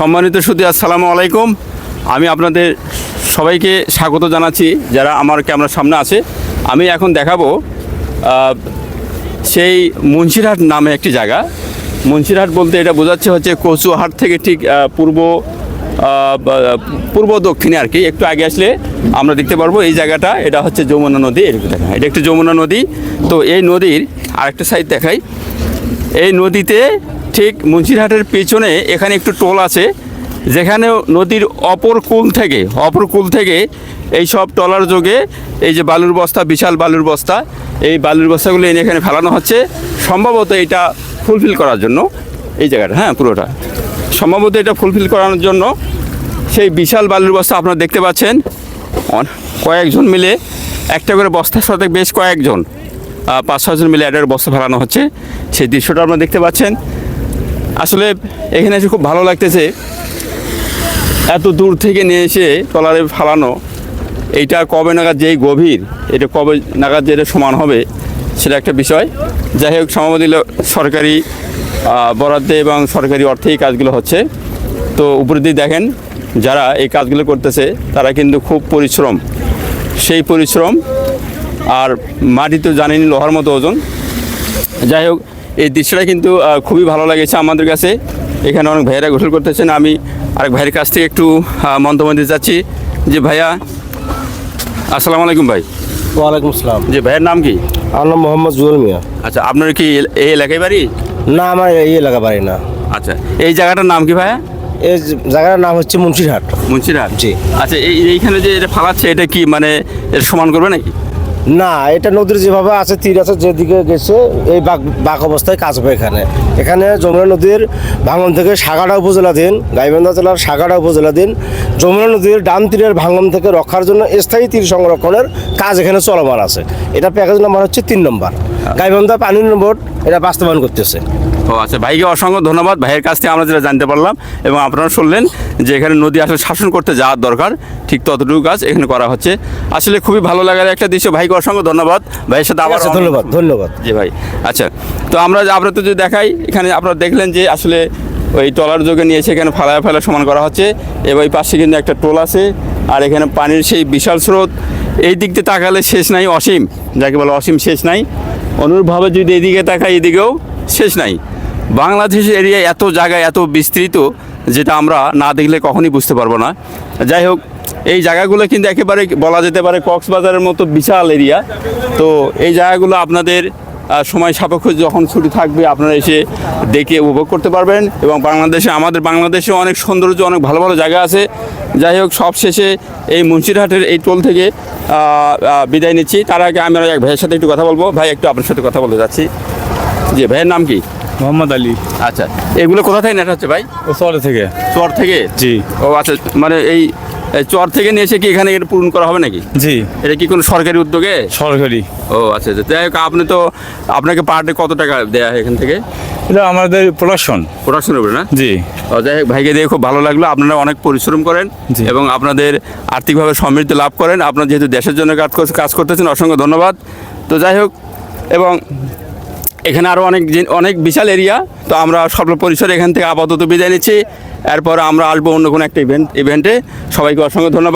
সম্মানিত সুদী আসসালামু আলাইকুম। আমি আপনাদের সবাইকে স্বাগত জানাচ্ছি, যারা আমার ক্যামেরার সামনে আছে। আমি এখন দেখাবো সেই মুন্সিরহাট নামে একটি জায়গা। মুন্সিরহাট বলতে এটা বোঝাচ্ছে হচ্ছে কচুহাট থেকে ঠিক পূর্ব পূর্ব দক্ষিণে আর কি। একটু আগে আসলে আমরা দেখতে পারব এই জায়গাটা। এটা হচ্ছে যমুনা নদী এরকম দেখা এটা একটি যমুনা নদী। তো এই নদীর আরেকটা সাইড দেখাই। এই নদীতে ঠিক মুন্সিরহাটের পেছনে এখানে একটু টোল আছে যেখানে নদীর অপর কুল থেকে, অপর কুল থেকে এই সব টলার যোগে এই যে বালুর বস্তা, বিশাল বালুর বস্তা, এই বালুর বস্তাগুলো এনে এখানে ফেলানো হচ্ছে। সম্ভবত এটা ফুলফিল করার জন্য এই জায়গাটা হ্যাঁ পুরোটা। সম্ভবত এটা ফুলফিল করানোর জন্য সেই বিশাল বালুর বস্তা আপনারা দেখতে পাচ্ছেন। কয়েকজন মিলে একটা করে বস্তার সাথে বেশ কয়েকজন পাঁচ ছজন মিলে একটা বস্তা ফেলানো হচ্ছে। সেই দৃশ্যটা আপনারা দেখতে পাচ্ছেন। আসলে এখানে এসে খুব ভালো লাগতেছে এত দূর থেকে নিয়ে এসে ট্রলারে ফালানো। এইটা কবে নাগাদ যেই গভীর, এটা কবে নাগাদ যে এটা সমান হবে, সেটা একটা বিষয়। যাই হোক সমাবদিল সরকারি বরাদ্দে এবং সরকারি অর্থে এই কাজগুলো হচ্ছে। তো উপরে দিয়ে দেখেন, যারা এই কাজগুলো করতেছে, তারা কিন্তু খুব পরিশ্রম। সেই পরিশ্রম, আর মাটি তো জানেনি লোহার মতো ওজন। যাই হোক এই দৃশ্যটা কিন্তু খুবই ভালো লেগেছে আমাদের কাছে। এখানে অনেক ভাইয়েরা গোসল করতেছেন। আমি আরেক ভাইয়ের কাছ থেকে একটু মন্তব্য দিতে চাচ্ছি যে ভাইয়া আসসালামু আলাইকুম ভাই। ওয়ালাইকুম আসসালাম। যে ভাইয়ের নাম কি? আমার নাম মোহাম্মদ জুয়েল মিয়া। আচ্ছা আপনার কি এই এলাকায় বাড়ি? না আমার এই এলাকা বাড়ি না। আচ্ছা এই জায়গাটার নাম কি ভাইয়া? এই জায়গাটার নাম হচ্ছে মুন্সিরহাট। মুন্সিরহাট। জি। আচ্ছা এই এইখানে যে এটা ফালাচ্ছে এটা কি মানে এর সমান করবে নাকি? না এটা নদীর যেভাবে আছে তীর আছে যেদিকে গেছে এই বাঘ বাঘ অবস্থায় কাজ হবে এখানে। এখানে যমুনা নদীর ভাঙন থেকে সাগাড়া উপজেলাধীন গাইবান্ধা জেলার সাগাড়া উপজেলাধীন যমুনা নদীর ডান তীরের ভাঙন থেকে রক্ষার জন্য স্থায়ী তীর সংরক্ষণের কাজ এখানে চলমান আছে। এটা প্যাকেজ নাম্বার হচ্ছে তিন নম্বর। গাইবান্ধা পানি নম্বর এটা বাস্তবায়ন করতেছে। ও আচ্ছা ভাইকে অসংখ্য ধন্যবাদ। ভাইয়ের কাছ থেকে আমরা যেটা জানতে পারলাম এবং আপনারা শুনলেন যে এখানে নদী আসলে শাসন করতে যাওয়ার দরকার ঠিক ততটুকু কাজ এখানে করা হচ্ছে। আসলে খুবই ভালো লাগার একটা দৃশ্য। ভাইকে অসংখ্য ধন্যবাদ। ভাইয়ের সাথে আবার ধন্যবাদ ধন্যবাদ। জি ভাই। আচ্ছা তো আমরা আমরা তো যদি দেখাই এখানে আপনারা দেখলেন যে আসলে ওই টলার যোগে নিয়ে এসে এখানে ফালায় ফেলা সমান করা হচ্ছে। এবং এই পাশে কিন্তু একটা টোল আছে আর এখানে পানির সেই বিশাল স্রোত। এই দিক দিয়ে তাকালে শেষ নাই অসীম। যাকে বলে অসীম শেষ নাই। অনুরূপভাবে যদি এদিকে তাকাই এদিকেও শেষ নাই। বাংলাদেশ এরিয়া এত জায়গায় এত বিস্তৃত যেটা আমরা না দেখলে কখনই বুঝতে পারব না। যাই হোক, এই জায়গাগুলো কিন্তু একেবারে বলা যেতে পারে কক্সবাজারের মতো বিশাল এরিয়া। তো এই জায়গাগুলো আপনাদের সময় সাপেক্ষ যখন ছুটি থাকবে আপনারা এসে দেখে উপভোগ করতে পারবেন এবং বাংলাদেশে, আমাদের বাংলাদেশে অনেক সৌন্দর্য, অনেক ভালো ভালো জায়গা আছে। যাই হোক, সব শেষে এই মুন্সিরহাটের এই টোল থেকে বিদায় নিচ্ছি। তার আগে আমি এক ভাইয়ের সাথে একটু কথা বলব। ভাই, একটু আপনার সাথে কথা বলতে যাচ্ছি। জি, ভাইয়ের নাম কি? মোহাম্মদ আলী। আচ্ছা এগুলো কোথা থেকে নেট হচ্ছে ভাই? ও শহরে থেকে। চর থেকে? জি। ও আচ্ছা মানে এই চর থেকে নিয়ে এসে কি এখানে এটা পূরণ করা হবে নাকি? জি। এটা কি কোনো সরকারি উদ্যোগে? সরকারি। ও আচ্ছা আচ্ছা যাই হোক আপনি তো আপনাকে পার ডে কত টাকা দেয়া হয় এখান থেকে? এটা আমাদের প্রোডাকশন প্রোডাকশন হবে না? জি। ও যাই হোক ভাইকে দিয়ে খুব ভালো লাগল আপনারা অনেক পরিশ্রম করেন। এবং আপনাদের আর্থিকভাবে সমৃদ্ধি লাভ করেন। আপনারা যেহেতু দেশের জন্য কাজ করছে- কাজ করতেছেন অসংখ্য ধন্যবাদ। তো যাই হোক এবং এখানে আরও অনেক অনেক বিশাল এরিয়া। তো আমরা স্বল্প পরিসরে এখান থেকে আপাতত বিদায় নিচ্ছি। এরপর আমরা আসব অন্য কোনো একটা ইভেন্ট ইভেন্টে সবাইকে অসংখ্য ধন্যবাদ।